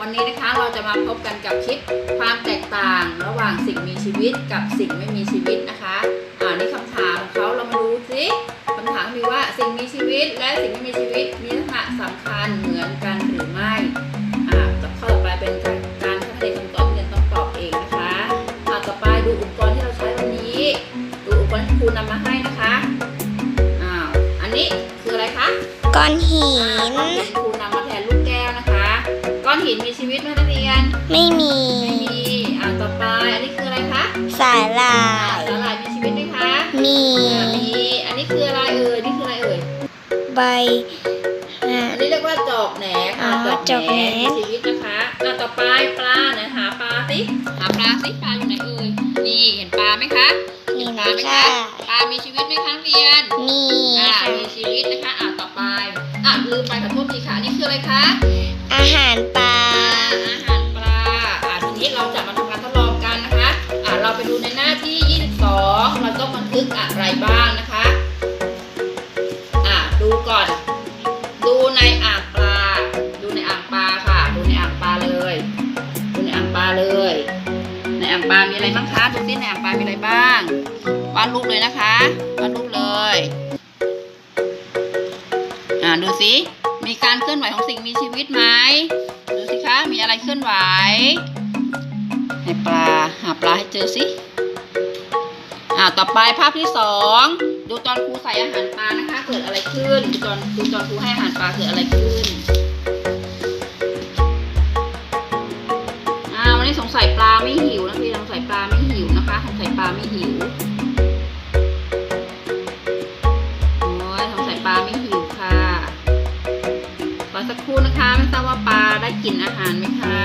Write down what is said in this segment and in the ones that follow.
วันนี้นะคะเราจะมาพบกันกับคลิปความแตกต่างระหว่างสิ่งมีชีวิตกับสิ่งไม่มีชีวิตนะคะอ่านี่คำถามของเขาเรามาดูสิคำถามมีว่าสิ่งมีชีวิตและสิ่งไม่มีชีวิตมีลักษณะสำคัญเหมือนกันหรือไม่อ่าข้อต่อไปเป็นการการให้คำตอบที่เรียนต้องตอบเองนะคะอ่าต่อไปดูอุปกรณ์ที่เราใช้วันนี้ ดูอุปกรณ์ที่ครูนำมาให้นะคะอ้าวอันนี้คืออะไรคะก้อนหิอ่านก้อนหินครูนำมาแทนลูก หินมีชีวิตไหมนักเรียน ไม่มี ไม่มีอ่าต่อไปอันนี้คืออะไรคะสาหร่าอ่าย สาหร่ายมีชีวิตไหมคะมี อ่ามีอันนี้คืออะไรเอ่ยนี่คืออะไรเอ่ยใบอะ อันนี้เรียกว่าจอกแหนค่ะอ๋อจอกจอกแหแหนนมีชีวิตนะคะอ่าต่อไปปลาไหนหาปลาสิหาปลาสิปลาอยู่ไหนเอ่ยนี่เห็นปลาไหมคะนี่ปลานะไหมคะคะปลามีชีวิตไหมคะนักเรียน มีอ่าค่ะ มีชีวิตนะคะ อ่าต่อไป อ่าลืมไปขอโทษทีค่ะ อันนี่คืออะไรคะ อาหารปลา อาหารปลาอ่าทีนี้เราจะมาทำการทดลองกันนะคะอ่าเราไปดูในหน้าที่ 22 เราต้องบันทึกอะไรบ้างนะคะอ่าดูก่อน ดูในอ่างปลา ดูในอ่างปลาค่ะ ดูในอ่างปลาเลย ดูในอ่างปลาเลย ในอ่างปลามีอะไรบ้างคะดูสิในอ่างปลามีอะไรบ้างวาดรูปเลยนะคะวาดรูปเลย อ่าดูสิมีการเคลื่อนไหวของสิ่งมีชีวิตไหม มีอะไรเคลื่อนไหวให้ปลาหาปลาให้เจอสิอ่าต่อไปภาพที่สองดูตอนครูใส่อาหารปลานะคะ เกิดอะไรขึ้นดูตอนดูตอนครูให้อาหารปลาเกิดอะไรขึ้นอ่าวันนี้สงสัยปลาไม่หิวนะพี่สงสัยปลาไม่หิวนะคะสงสัยปลาไม่หิว อสักครู่นะคะ ไม่ทราบว่าปลาได้กินอาหารไหมคะ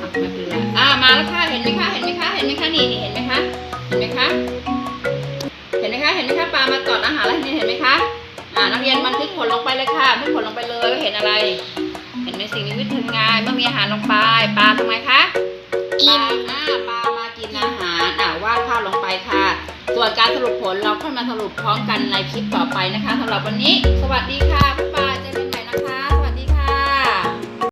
อะไม่เป็นไรอ่ามาแล้วค่ะ เห็นไหมคะ เห็นไหมคะ เห็นไหมคะ นี่นี่เห็นไหมคะ เห็นไหมคะ เห็นไหมคะ เห็นไหมคะ ปลามาตอดอาหารแล้วนี่เห็นไหมคะ อ่า นักเรียนบันทึกผลลงไปเลยค่ะบันทึกผลลงไปเลยว่าเห็นอะไร เห็นในสิ่งมีวิถีงานเมื่อมีอาหารลงไป ปลาทำไมคะกินปลาอ่า ปลามากินอาหาร อ่าวาดภาพลงไปค่ะ ส่วนการสรุปผลเราค่อยมาสรุปพร้อมกันในคลิปต่อไปนะคะสำหรับวันนี้ สวัสดีค่ะ